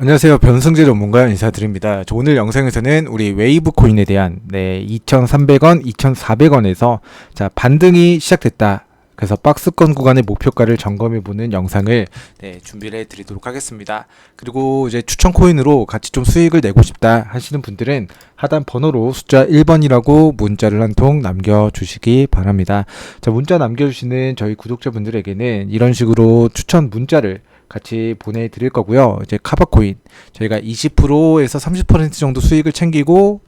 안녕하세요. 변승재 전문가 인사드립니다. 저 오늘 영상에서는 우리 웨이브 코인에 대한 네, 2,300원, 2,400원에서 자, 반등이 시작됐다. 그래서 박스권 구간의 목표가를 점검해 보는 영상을 네, 준비를 해 드리도록 하겠습니다. 그리고 이제 추천 코인으로 같이 좀 수익을 내고 싶다 하시는 분들은 하단 번호로 숫자 1번이라고 문자를 한 통 남겨 주시기 바랍니다. 자, 문자 남겨 주시는 저희 구독자분들에게는 이런 식으로 추천 문자를 같이 보내드릴 거고요. 이제 카바코인 저희가 20%에서 30% 정도 수익을 챙기고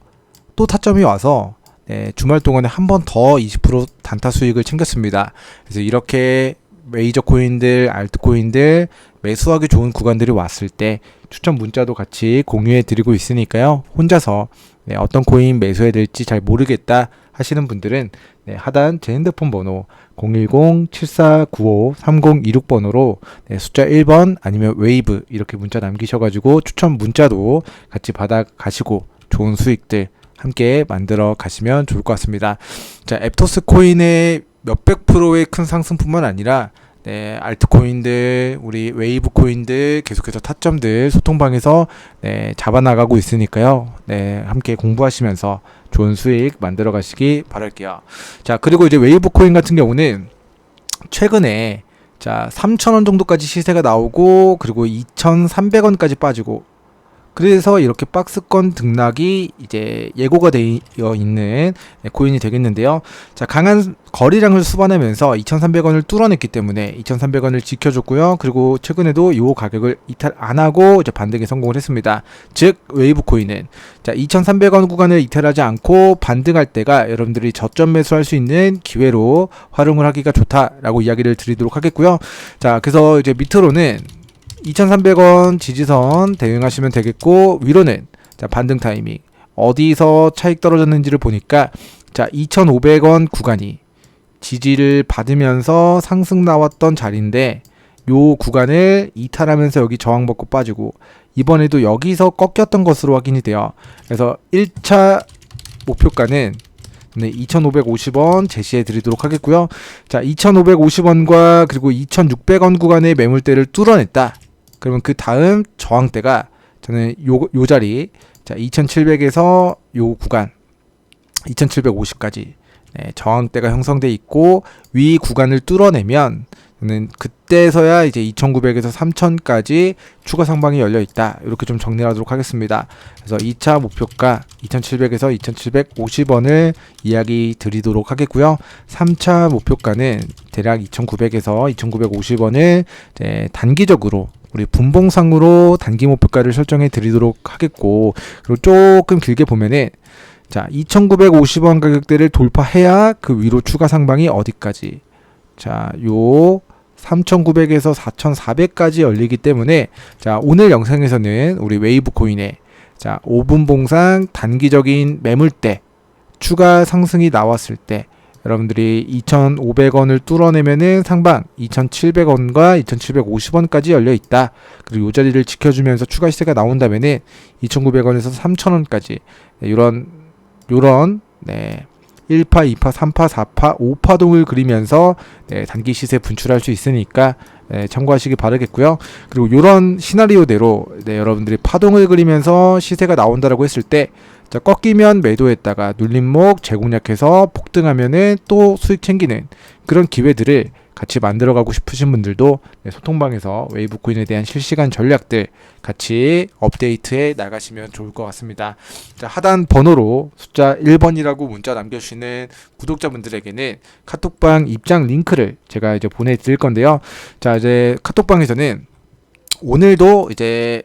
또 타점이 와서 네, 주말 동안에 한 번 더 20% 단타 수익을 챙겼습니다. 그래서 이렇게 메이저 코인들, 알트 코인들 매수하기 좋은 구간들이 왔을 때 추천 문자도 같이 공유해 드리고 있으니까요. 혼자서 네, 어떤 코인 매수해야 될지 잘 모르겠다 하시는 분들은 네, 하단 제 핸드폰 번호 010-7495-3026번호로 네, 숫자 1번 아니면 웨이브 이렇게 문자 남기셔가지고 추천 문자도 같이 받아 가시고 좋은 수익들 함께 만들어 가시면 좋을 것 같습니다. 자, 앱토스 코인의 몇백 프로의 큰 상승뿐만 아니라 네, 알트코인들, 우리 웨이브 코인들 계속해서 타점들 소통방에서 네, 잡아나가고 있으니까요. 네, 함께 공부하시면서 좋은 수익 만들어 가시기 바랄게요. 자, 그리고 이제 웨이브 코인 같은 경우는 최근에 자, 3,000원 정도까지 시세가 나오고 그리고 2,300원까지 빠지고 그래서 이렇게 박스권 등락이 이제 예고가 되어 있는 네, 코인이 되겠는데요. 자, 강한 거래량을 수반하면서 2,300원을 뚫어냈기 때문에 2,300원을 지켜줬고요. 그리고 최근에도 이 가격을 이탈 안 하고 이제 반등에 성공을 했습니다. 즉 웨이브 코인은 자, 2,300원 구간을 이탈하지 않고 반등할 때가 여러분들이 저점 매수할 수 있는 기회로 활용을 하기가 좋다라고 이야기를 드리도록 하겠고요. 자, 그래서 이제 밑으로는 2,300원 지지선 대응하시면 되겠고 위로는 자 반등 타이밍 어디서 차익 떨어졌는지를 보니까 자 2,500원 구간이 지지를 받으면서 상승 나왔던 자리인데 요 구간을 이탈하면서 여기 저항 받고 빠지고 이번에도 여기서 꺾였던 것으로 확인이 돼요. 그래서 1차 목표가는 네, 2,550원 제시해 드리도록 하겠고요. 자, 2,550원과 그리고 2,600원 구간의 매물대를 뚫어냈다. 그러면 그 다음 저항 대가 저는 요, 요 자리 자 2700에서 요 구간 2750까지 네, 저항대가 형성돼 있고 위 구간을 뚫어내면 저는 그때서야 이제 2900에서 3000까지 추가 상방이 열려 있다. 이렇게 좀 정리하도록 하겠습니다. 그래서 2차 목표가 2700에서 2750원을 이야기 드리도록 하겠고요. 3차 목표가는 대략 2900에서 2950원을 단기적으로 우리 분봉상으로 단기 목표가를 설정해 드리도록 하겠고 그리고 조금 길게 보면은 자 2,950원 가격대를 돌파해야 그 위로 추가 상방이 어디까지? 자요 3,900에서 4,400까지 열리기 때문에 자 오늘 영상에서는 우리 웨이브 코인의 자 5분 봉상 단기적인 매물대 추가 상승이 나왔을 때 여러분들이 2,500원을 뚫어내면은 상방 2,700원과 2,750원까지 열려 있다. 그리고 이 자리를 지켜주면서 추가 시세가 나온다면은 2,900원에서 3,000원까지 네, 이런 요런 네. 1파, 2파, 3파, 4파, 5파동을 그리면서 네, 단기 시세 분출할 수 있으니까 네, 참고하시기 바라겠고요. 그리고 이런 시나리오대로 네, 여러분들이 파동을 그리면서 시세가 나온다라고 했을 때 자, 꺾이면 매도했다가 눌림목 재공략해서 폭등하면은 또 수익 챙기는 그런 기회들을 같이 만들어가고 싶으신 분들도 네, 소통방에서 웨이브 코인에 대한 실시간 전략들 같이 업데이트해 나가시면 좋을 것 같습니다. 자, 하단 번호로 숫자 1번이라고 문자 남겨주시는 구독자분들에게는 카톡방 입장 링크를 제가 이제 보내드릴 건데요. 자, 이제 카톡방에서는 오늘도 이제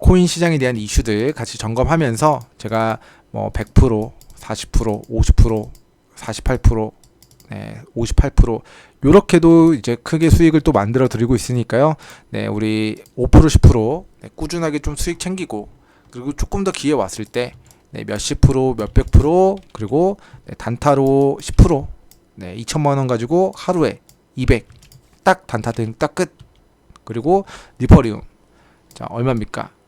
코인 시장에 대한 이슈들 같이 점검하면서 제가 뭐 100%, 40%, 50%, 48%, 네, 58% 요렇게도 이제 크게 수익을 또 만들어 드리고 있으니까요. 네, 우리 5% 10% 네, 꾸준하게 좀 수익 챙기고 그리고 조금 더 기회 왔을 때 네, 몇십 프로, 몇백 프로 그리고 네, 단타로 10% 네, 2천만 원 가지고 하루에 200 딱 단타 등딱 끝. 그리고 리퍼리움 자 얼마입니까?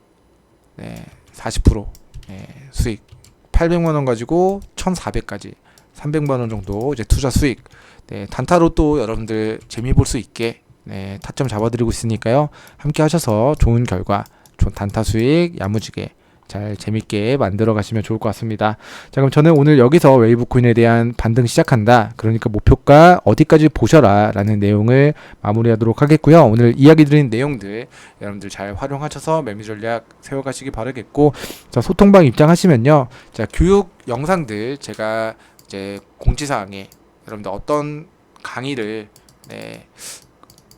네, 40% 네, 수익. 800만 원 가지고 1,400까지 300만 원 정도 이제 투자 수익. 네, 단타로 또 여러분들 재미 볼 수 있게 네, 타점 잡아드리고 있으니까요. 함께 하셔서 좋은 결과 좀 단타 수익 야무지게 잘 재밌게 만들어 가시면 좋을 것 같습니다. 자 그럼 저는 오늘 여기서 웨이브 코인에 대한 반등 시작한다. 그러니까 목표가 어디까지 보셔라 라는 내용을 마무리하도록 하겠고요. 오늘 이야기 드린 내용들 여러분들 잘 활용하셔서 매매 전략 세워가시기 바라겠고 자 소통방 입장하시면요. 자 교육 영상들 제가 이제 공지사항에 여러분들 어떤 강의를 네,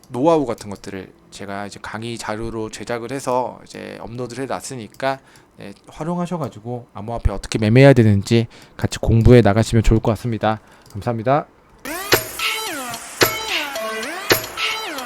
노하우 같은 것들을 제가 이제 강의 자료로 제작을 해서 이제 업로드를 해 놨으니까 네, 활용하셔가지고 암호화폐 어떻게 매매해야 되는지 같이 공부해 나가시면 좋을 것 같습니다. 감사합니다.